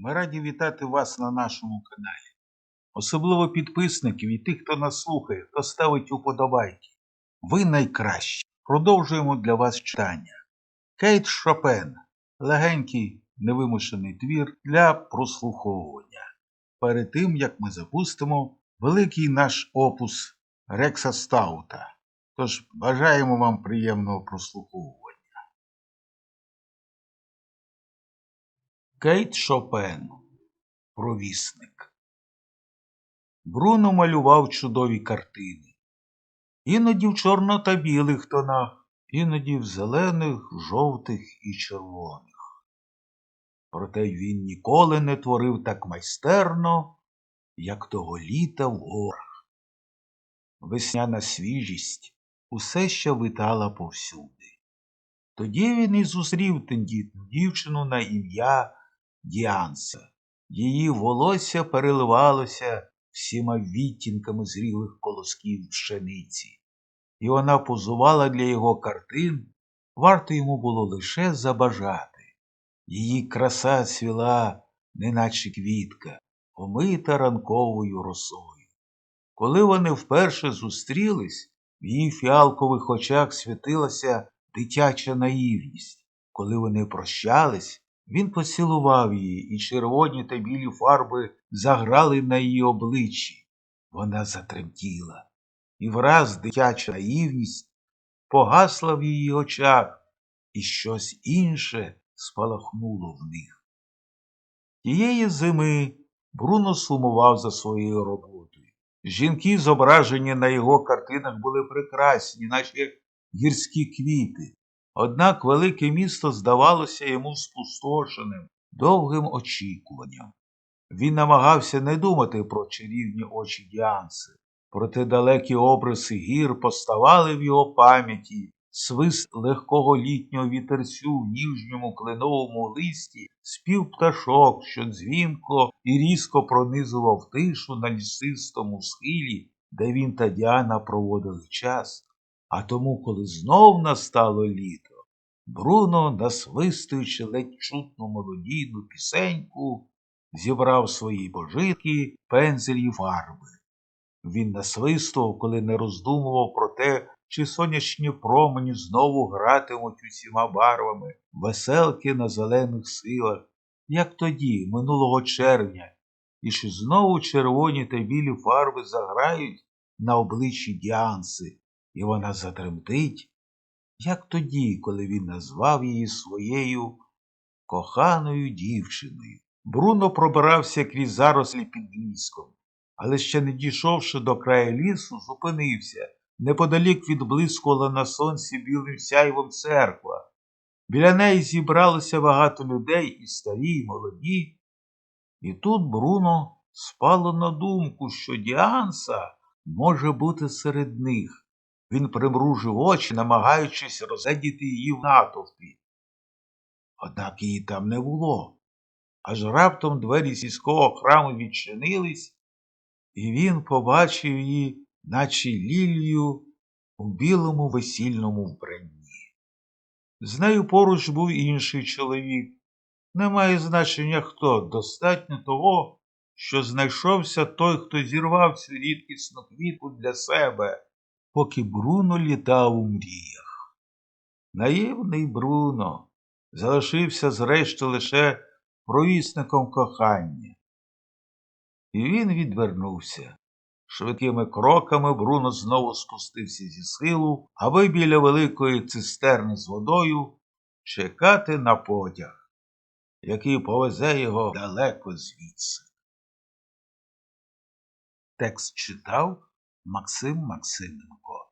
Ми раді вітати вас на нашому каналі. Особливо підписників і тих, хто нас слухає, хто ставить уподобайки. Ви найкращі. Продовжуємо для вас читання. Кейт Шопен. Легенький невимушений твір для прослуховування. Перед тим, як ми запустимо великий наш опус Рекса Стаута. Тож бажаємо вам приємного прослуховування. Кейт Шопен. Провісник. Бруно малював чудові картини. Іноді в чорно та білих тонах, іноді в зелених, жовтих і червоних. Проте він ніколи не творив так майстерно, як того літа в горах. Весняна свіжість усе ще витала повсюди. Тоді він і зустрів тендітну дівчину на ім'я Діанса. Її волосся переливалося всіма відтінками зрілих колосків пшениці, і вона позувала для його картин, варто йому було лише забажати. Її краса цвіла, неначе квітка, омита ранковою росою. Коли вони вперше зустрілись, в її фіалкових очах світилася дитяча наївність. Коли вони прощались, він поцілував її, і червоні та білі фарби заграли на її обличчі. Вона затремтіла, і враз дитяча наївність погасла в її очах, і щось інше спалахнуло в них. Тієї зими Бруно сумував за своєю роботою. Жінки, зображені на його картинах, були прекрасні, наче гірські квіти. Однак велике місто здавалося йому спустошеним, довгим очікуванням. Він намагався не думати про чарівні очі Діанси, проте далекі обриси гір поставали в його пам'яті, свист легкого літнього вітерцю в ніжньому кленовому листі, спів пташок, що дзвінко і різко пронизував тишу на лісистому схилі, де він та Діана проводили час. А тому, коли знов настало літо, Бруно, насвистуючи ледь чутну молодійну пісеньку, зібрав свої пожитки, пензелі й фарби. Він насвистував, коли не роздумував про те, чи сонячні промені знову гратимуть усіма барвами, веселки на зелених силах, як тоді, минулого червня, і чи знову червоні та білі фарби заграють на обличчі Діанси, і вона затремтить, як тоді, коли він назвав її своєю коханою дівчиною. Бруно пробирався крізь зарослі під ліском, але ще не дійшовши до краю лісу, зупинився. Неподалік відблискувала на сонці білим сяйвом церква. Біля неї зібралося багато людей, і старі, і молоді. І тут Бруно спало на думку, що Діанса може бути серед них. Він примружив очі, намагаючись розглядіти її в натовпі. Однак її там не було. Аж раптом двері сільського храму відчинились, і він побачив її, наче лілію, у білому весільному вбранні. З нею поруч був інший чоловік. Немає значення хто, достатньо того, що знайшовся той, хто зірвав цю рідкісну квітку для себе поки Бруно літав у мріях. Наївний Бруно залишився зрештою лише провісником кохання. І він відвернувся. Швидкими кроками Бруно знову спустився зі схилу, аби біля великої цистерни з водою чекати на потяг, який повезе його далеко звідси. Текст читав Максим Максименко.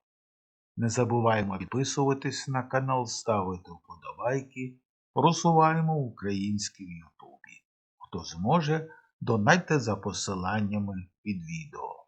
Не забуваємо підписуватись на канал, ставити вподобайки, просуваємо українські в Ютубі. Хто зможе, донайте за посиланнями під відео.